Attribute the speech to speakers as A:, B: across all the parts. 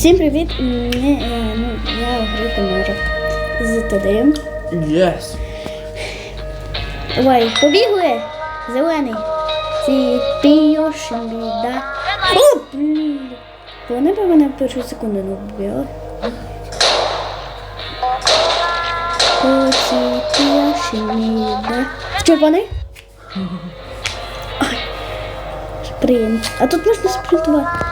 A: Всім привіт! Мене, е, ну, я Грика Мажик з ТДМ.
B: Yes.
A: Давай, побігли! Зелений. Ці піошин, да. О, блін. Вони б мене першу секунду не вбили. Оці піошин, да. Червоний? Ой. Спринт. А тут можна спринтувати.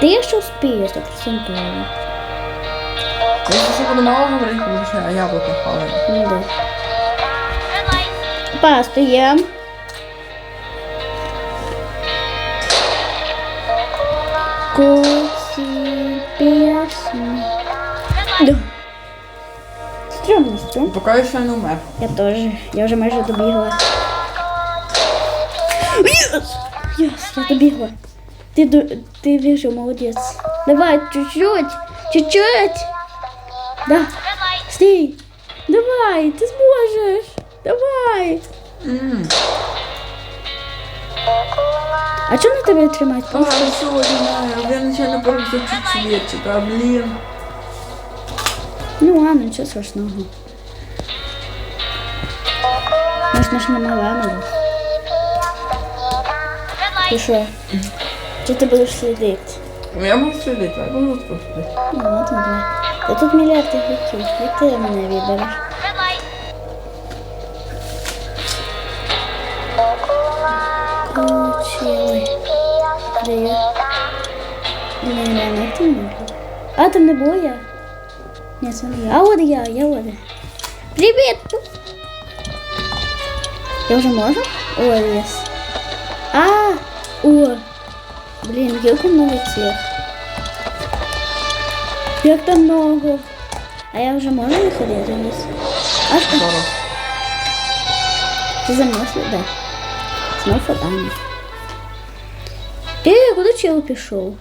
A: Ти якщо успієш, то процентово.
B: Якщо що буду мало говорити, тому що яблуко хаваю.
A: Ну да. Пасту. Коці п'ясні. Да. Стрьомно, стрьомно.
B: Поки я ще не умер.
A: Я теж. Я вже майже добігла. Єс! Єс, я добігла. Ти, до... ти вижив, молодець. Давай, чуть-чуть. Чуть-чуть. Да. Стій. Давай, ти зможеш. Давай. А чому на тебе тримають?
B: А, маю. Я начально просто чуть-чуть, а блін.
A: Ну ладно, нічого страшного. Можна ж нема ламелу. Ти що? Чи ти будеш слідити?
B: Ну, Я можу сидіти, я можу просто.
A: Ну ладно, давай. Та тут мільярди гріхів. Як ти мене вибереш? Кочили. Де я? Не, не, не, ти не був. А, там не було я? Ні, це не я. А от я, я от. Привіт! Я вже можу? О, єс. А, о. Блін, як много цих. Як там много. А я вже можу виходити вниз? А що?
B: Зараз.
A: Ти за мною слід- Да. Знов фотами. Е, куди чел пішов?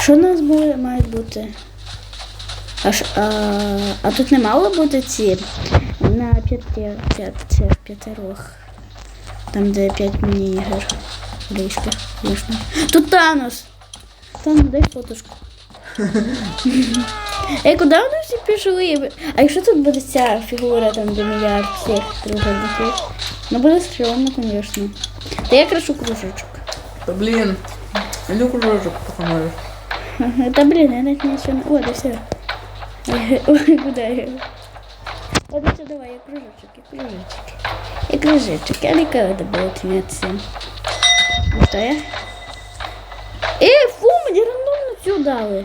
A: Що у нас буде, мають бути? А, ш- а, а тут не мало бути ці на п'яти, п'ятерох. Там, де п'ять міні-ігор. Близьких, звісно. Тут Танос. Танос, дай фотошку. Ей, куди вони всі пішли? А якщо тут буде ця фігура, там, де мільярд всіх треугольників? Ну буде стрьомно, звісно. Та я крашу кружочок.
B: Та блін. Іди кружочок покажеш.
A: Та блін, я навіть нічого не... О, да все. Ой, куди я? Да давай, я кружочок, я кружочок. Я кружочок, я буду тімятися. Ну що я? Е, фу, мені рандомно цю дали.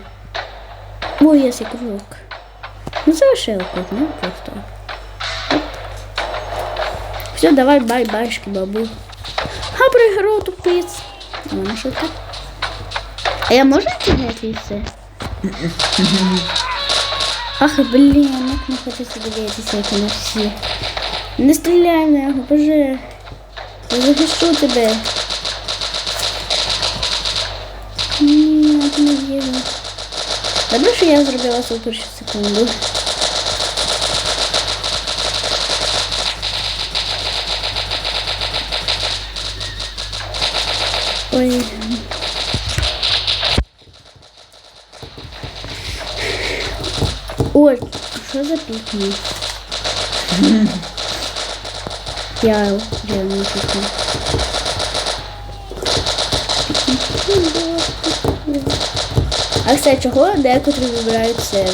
A: О, є цей кружок. Ну лише ну просто. Оп. Все, давай, бай, байшки, бабу. А проиграл тупиц. Ну, що так? А я можу підняти все? Ах, блін, як не хочеться дивитися, як вони всі. Не стріляй в нього, боже. Я захищу тебе. Ні, ти не вірю. Добре, що я зробила це в першу секунду. Ой, що за пікні? Я реально пікні. А кстати, чого декотрі вибирають це?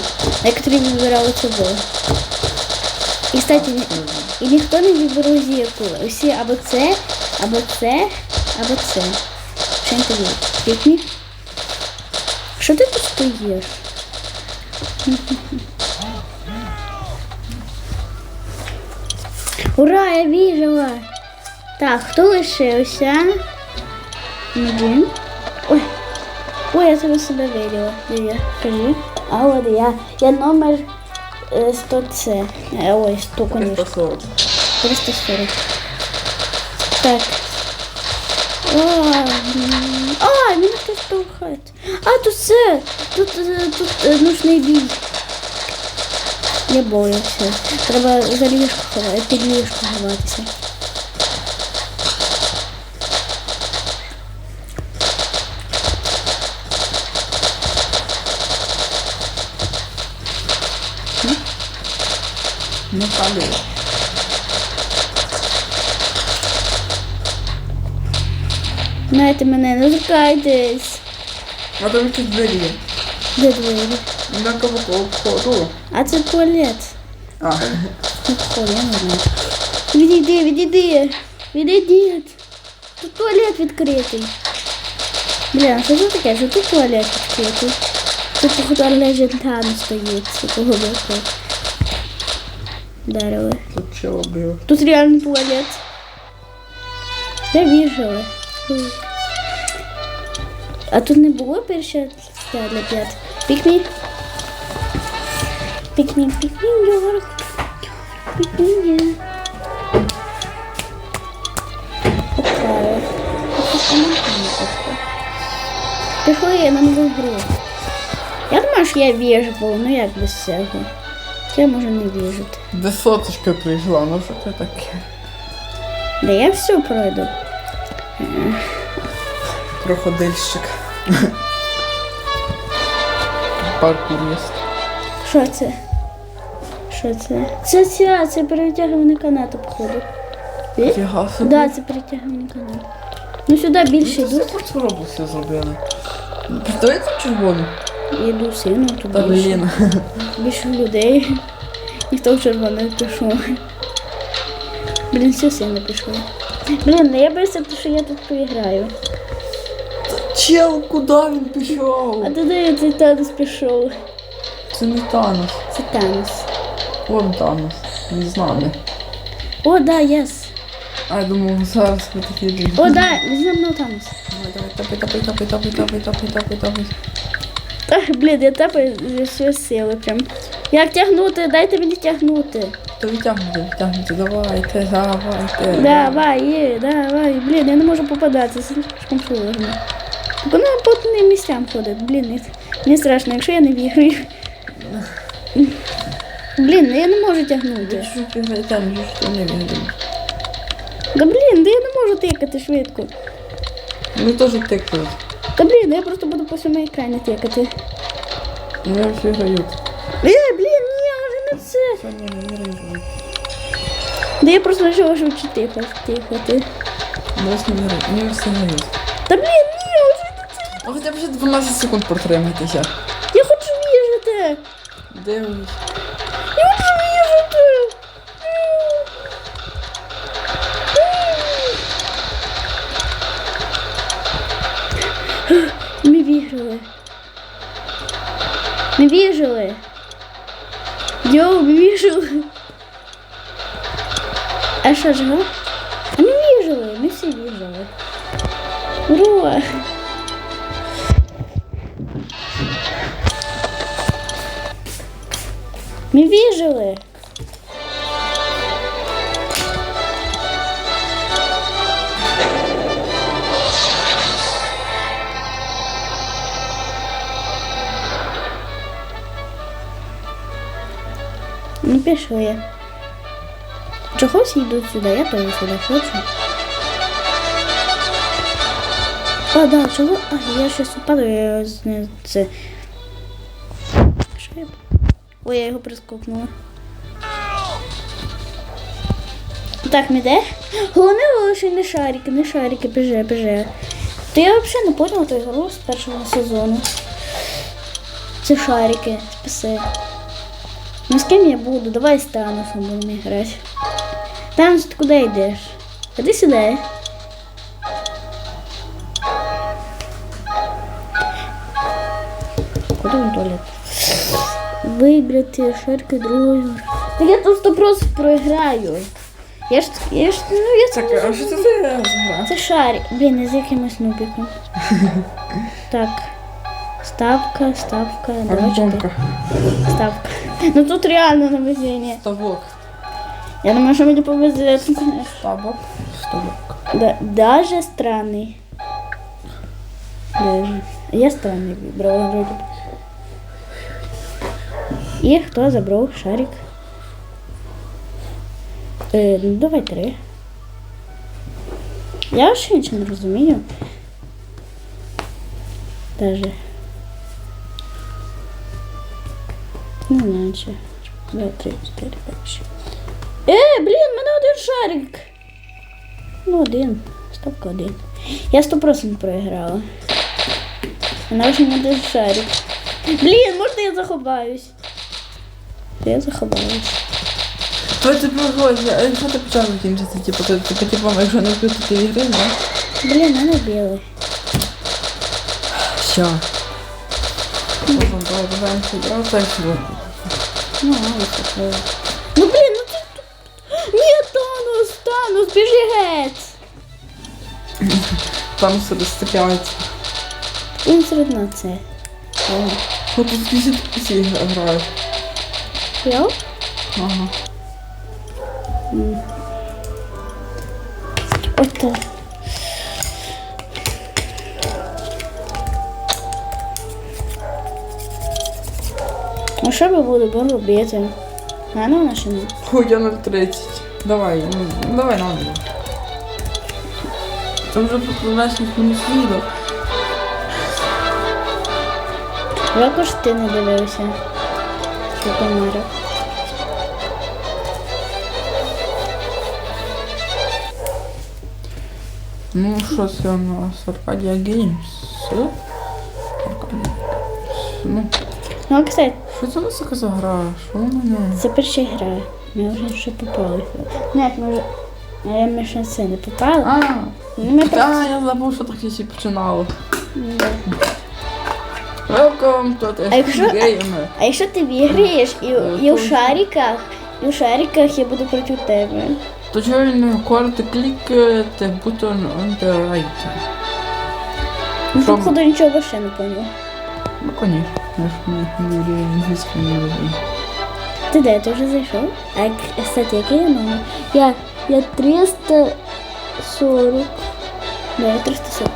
A: Декотрі вибирали цього. І, кстати, і ніхто не вибирав зірку. Усі або це, або це, або це. Що не тобі? Пікні? Що ти тут стоїш? Ура, я вижила! Так, хто лишився? Один. Ой. Ой, я тебе. Де я? Скажи. А от я. Я номер е, 100 С. Е, Ой, 100, конечно.
B: 340.
A: 340. Так. О, а, мене хтось штовхають. А, тут це. Тут, е, тут е, ночний бій. Я боюся. Треба за ліжко ховати, під ліжко ховатися.
B: Не падає.
A: Знаєте мене, не торкайтесь.
B: А там якісь двері.
A: Де двері?
B: На кабаку входу.
A: А це туалет.
B: А,
A: Ну, вход, я не знаю. Відійди, відійди. Відійди. Тут туалет відкритий. Бля, що це таке? Що тут туалет відкритий? Тут походу лежентан стоїть, з такого боку. Дерево.
B: тут чого бив.
A: Тут реально туалет. Я вижила. А тут не було перше для П'ят. Пікмі. Пікмі, пікмі, Йорк. Пікмі. Окей. Пішли я на нову гру. Я думаю, що я віжбу, ну як без цього. Я можу не віжити.
B: Де соточка прийшла, ну що це таке?
A: Да я все пройду.
B: Проходильщик. Паркур є.
A: Що це? Що це? Це ця, це перетягування канату, походу.
B: Фіга собі.
A: Да, це перетягування канату. Ну сюди більше
B: Ну, це
A: йдуть.
B: просто робоси зробили. Представляєте червоно?
A: Йду сильно, тут
B: Та
A: більше,
B: блін.
A: більше людей. Ніхто в червоне не пішов. Блін, все сильно пішло. Блін, ну я боюся, що я тут поіграю.
B: Чел, куди він пішов?
A: А туди цей Танос пішов.
B: Це не Танос.
A: Це Танос.
B: Вон Танос. Не знаю.
A: О, да, єс.
B: А я думав, зараз ви такі блін.
A: О, да, зі мною Танос.
B: Давай, давай, топи, топи, топи, топи, топи, топи, топи, топи.
A: Ах, блін, я тепер зі всієї сили прям. Як тягнути? Дайте мені тягнути.
B: То відтягнути, відтягнути, давайте, давайте.
A: Давай, є, давай. Блін, я не можу попадати, слишком сложно. Воно по одним місцям ходить. Блін, мені- страшно, якщо я не віграю. Блін, ну я не можу тягнути.
B: Що ну що не.
A: Да блін, да я не можу тикати швидко.
B: Ми теж тикають.
A: Та блін, я просто буду по всьому екрані тикати.
B: Ну я всі грають.
A: Е, блін, ні, вже не це.
B: Що ні, не грають.
A: Да я просто вирішила швидше тихо.
B: Ну ось не. Ні, всі грають. Ну хоча б ще 12 секунд протримайтеся.
A: Я хочу віжити.
B: Дивлюсь.
A: Я хочу віжити. Ми віграли. Ми віграли. Йоу, ми віграли. А що ж, га? Ми віграли, ми всі віграли. Ура! Ми вижили. Ну пішли. Чого всі йдуть сюди? Я теж сюди хочу. А, да, чого? А, я щось упаду, я не це. Що? Ой, я його прискокнула. Так, ми де? Головне лише не шарики, не шарики, біже, біже. То я взагалі не поняла той гру з першого сезону. Це шарики, спаси. Ну з ким я буду? Давай з Таносом будемо грати. Танос, ти куди йдеш? Іди сюди. Куди він туалет? Вибрати шарки другої. гри. Та я тут просто програю. Я ж, я ж, ну я це
B: Так, а що це за гра?
A: Це шарик. Блін, я з якимось нубіком. так. Ставка, ставка, дочка. Ставка. Ну тут реально на везіння.
B: Ставок.
A: Я думаю, що мені повезе.
B: Ставок. Ставок.
A: Да, даже странний. Даже. Я странний вибрала вроде. І хто забрав шарик? Е, ну давай три. Я ще нічого не розумію. Даже. Не знаю, чи. Два, три, чотири, п'ять. Е, блін, мене один шарик. Ну, один. Ставка один. Я сто процентів проіграла. Вона вже не один шарик. Блін, можна я заховаюсь? Я заховаюсь.
B: То ти приходиш, а якщо ти почав закінчиться, типу, то типу, типу, якщо не вбити ти ігри, не?
A: Блін, в мене білий.
B: Все. Потім давай дивимося, я так сюди.
A: Ну, ладно, такое. Ну, блін, ну ти тут. Ні, Танус, Танус, біжи геть.
B: Там все розстріляється.
A: Він серед на це. О,
B: От тут всі всі
A: Я?
B: Ага.
A: Ось так. Ну що би було б робити? А ну наша не.
B: Хуй, я 0,30. Давай, ну, давай нам. Там вже знаєш, ніхто не слідав.
A: Також ти не дивився. Що камера.
B: Ну, що це у нас? Аркадія Геймс. Аркадія. Ну,
A: Ну, кстати,
B: що це у нас така за гра? Що вона
A: це перша гра. Ми вже ще попали. Як ми вже. е, Ми ще це не попали.
B: А,
A: Ну, ми просто.
B: та, я забув, що так і починало.
A: Да.
B: Welcome to the
A: А якщо-
B: Gamer.
A: А якщо ти виграєш і, і у шариках, і у шариках я буду проти тебе.
B: To join record, click the button on the right.
A: Ну,
B: Що?
A: походу нічого ще не поняв.
B: Ну, конечно. Я ж не англійською не розумію.
A: Ти де, ти вже зайшов? А кстати, який я номер? Я, я 340. Да, я 340.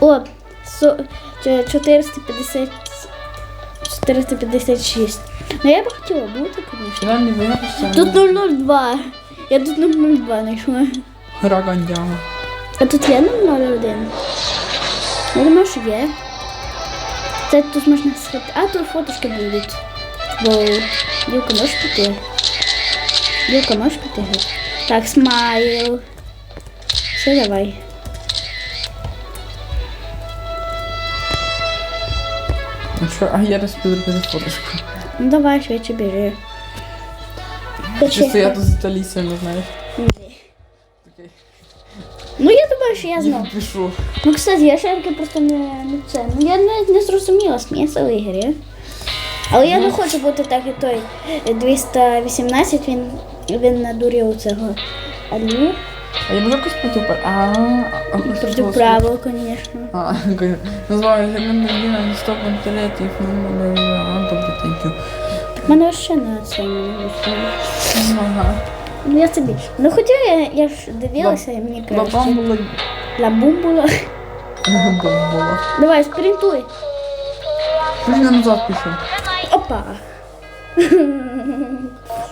A: О, со, чо- 450, 456. Ну я б хотіла бути, звісно.
B: Я не.
A: Тут 002. Я тут 002 знайшла.
B: Гра гандяга.
A: А тут є 001? Я думаю, що є. Це тут можна схити. А тут фотошки будуть. Бо Дівка можеш піти? Дівка можеш піти? Так, смайл. Все, давай.
B: Що, а я розповідаю фоточку.
A: Ну давай, швидше біжи.
B: Чисто я тут з Талісою не знаю.
A: Ні.
B: Окей.
A: Ну я думаю, що я знав.
B: Я пишу.
A: Ну, кстати, я шарки просто не, не це. Ну я навіть не зрозуміла смисл ігри. Але я не хочу бути так і той 218, він, він надурив цього Алі.
B: А я можу якось проти пар- А,
A: Проти правил, звісно.
B: А. Називаю Германа не стоп в інтернеті. А, добре, you.
A: Так мене ще не оцінює.
B: Ага.
A: Ну я собі. Ну хоча я, я ж дивилася, і мені краще.
B: Бабам було...
A: Ла бумбула.
B: Бомбола.
A: Давай, спринтуй.
B: Пусть я назад пишу.
A: Опа.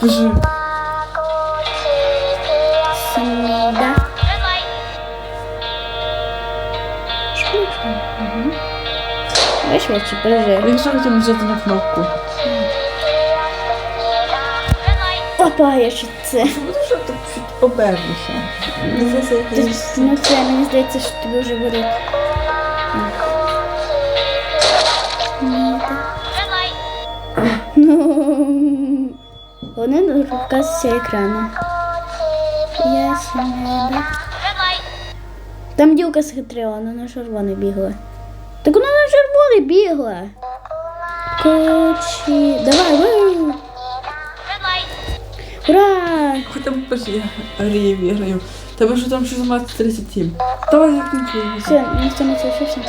B: Пиши.
A: Давай швидше, бережи.
B: Він що хотів взяти на кнопку.
A: Опа, я ще це.
B: Буде що так чуть
A: Ну це, мені здається, що тобі вже горить. Ну, Вони не показуються екрану. Я сім'я. Там дівка схитрила, вона на червоний бігла. Так вона бігла. Кочі. Давай, вий. Ура!
B: Хоч там пиши, Ріві, граю. Тебе що там 1637? Давай закінчуємо.
A: Все, ніхто не слышав.